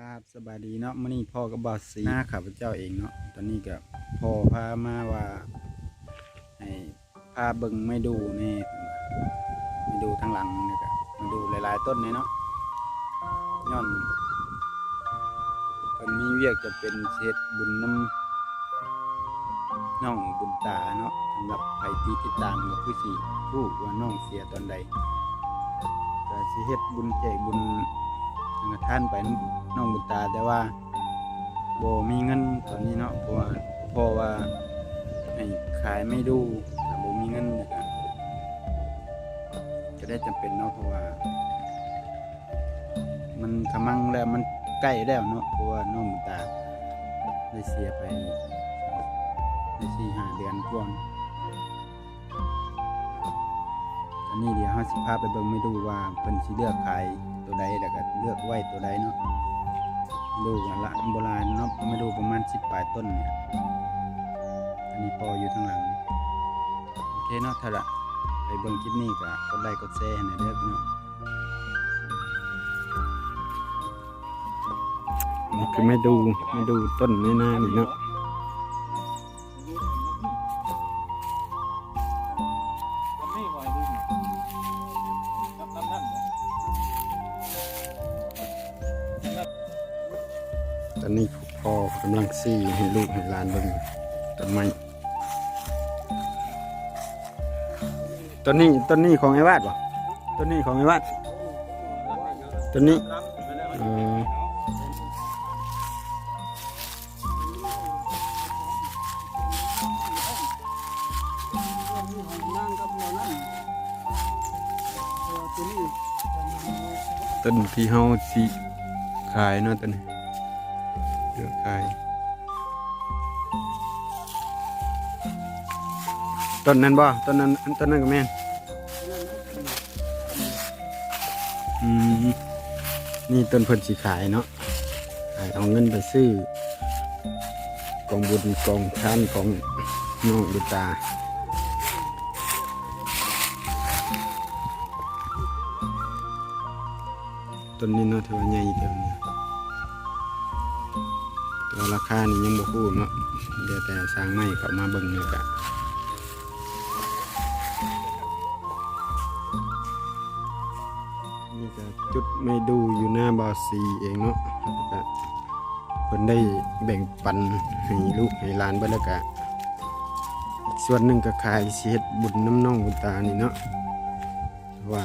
กราบสบายดีเนาะมื้อนี้พ่อกับบอสสีหน้าข้าพเจ้าเองเนาะตอนนี้ก็พ่อพามาว่าให้พาเบิ่งไม่ดูแนี่ไม่ดูทางหลังนี่ก็มาดูหลายๆต้นนี่เนาะย้อนเพิ่นมีเวียกจะเป็นเศษบุญน้ำน้องบุญตาเนาะสำหรับใครที่ติดตามก็คือสิผู้ว่าน้องเสียตอนใดก็สิเฮ็ดบุญแจกบุญ ทางท่านไปน้องบุญตาแต่ว่าโบมีเงินตอนนี้เนาะเพราะว่าพ่อว่าให้ขายไม่ดูโบมีเงินนี่ยก็ก็ได้จำเป็นเนาะเพราะว่า มันกำลังแล้วมันใกล้แล้วเนาะเพราะว่าน้องบุญตาได้เสียไปได้สี่ห้าเดือนก่อน อันนี้เดี๋ยวห้าสิพาพไปเบิ่งไม่ดูว่าเพิ่นสิเลือกขายตัวใดแล้วก็เลือกไว้ตัวใดเนาะดูกันละโบราณเนาะไม่ดูประมาณสิบปลายต้นเนี่ยอันนี้พออยู่ทางหลังโอเคเนาะถ้าละไปเบิ่งคลิปนี้ก็กดไลค์กดแชร์ให้หน่อยเด้อพี่เนาะนี่คือไม่ดูไม่ดูต้นในหน้านี่เนาะ อนนี้พ่อกำลังซี่ให้ลูกให้หลานเบิ่งต้นไม้ต้นนี้ต้นนี้ของไอ้วาดป่ะต้นนี้ของไอ้วาดต้นนี้ออนั่งกับเรานั่นตัวนี้ต้นที่เฮาสิขายเนาะต้นนี้ เลือกขายต้นนั้นบ่ต้นนั้นต้นนั้นก็แม่นอืมนี่ต้นเพิ่นสิขายเนาะขายเอาเงินไปซื้อกองบุญกองทานของน้องบุตาต้นนี้เนาะถือว่าใหญ่เท่านี้ ตัวราคานี่ยังบ่พูดเนาะเดี๋ยวแต่สร้างไม้เข้ามาเบิ่งเลยกะนี่ก็จุดไม่ดูอยู่หน้าบาซีเองเนาะแล้วก็เพิ่นได้แบ่งปันให้ลูกให้หลานเบิ่แล้วก็อีส่วนหนึ่งก็ขายสิเฮ็ดบุญน้ำน้องบุญตานี่เนาะว่า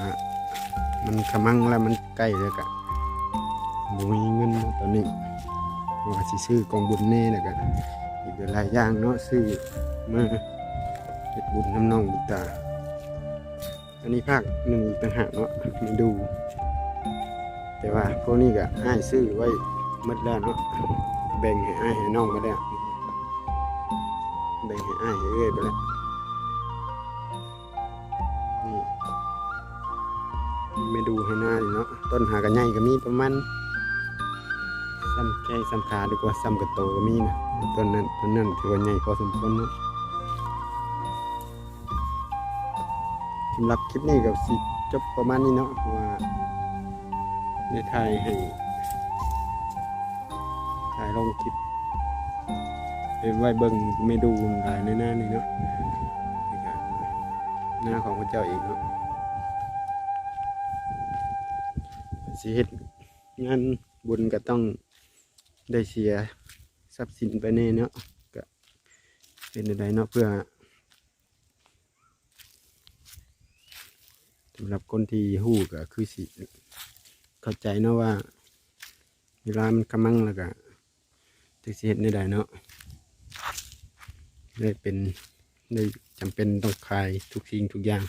มันขมังแล้วมันใกล้แล้วกะบ่มีเงินตอนนี้ ว่าสิซื้อกองบุญแน่แล้วก็อีกหลายอย่างเนาะซื้อมาเฮ็ดบุญน้ำนองบุญตา อันนี้ภาคหนึ่งอีกต่างหากเนาะไม่ดู แต่ว่าพวกนี้ก็อ้ซื้อไว้หมดแล้วเนาะแบ่งให้อ้ายให้น้องไปแล้วแบ่งให้อ้ายให้เอ้อยไปแล้วนี่ไม่ดูให้หน้าเนาะต้นหากันใหญ่ก็มีประมาณ ซ้ำแข้งซ้ำขาดีกว่าซ้ำกระโตก็มีนะต้นนั้นต้นนั้นถือว่าใหญ่พอสมควรนะสำหรับคลิปนี้ก็สิจบประมาณนี้เนาะว่าในถ่ายให้ถ่ายลงคลิปเห็นไว้เบิ่งไม่ดูหลายในหน้านี่เนาะหน้าของพระเจ้าเองเนาะสิเฮ็ดงานบุญก็ต้อง ได้เสียทรัพย์สินไปแน่เนาะก็เป็นอะไรเนาะเพื่อสำหรับคนที่ฮู้ก็คือสิเข้าใจเนาะว่าเวลามันกำลังแล้วก็จะสิเฮ็ดในใดเนาะได้เป็นได้จำเป็นต้องขายทุกสิ่งทุกอย่าง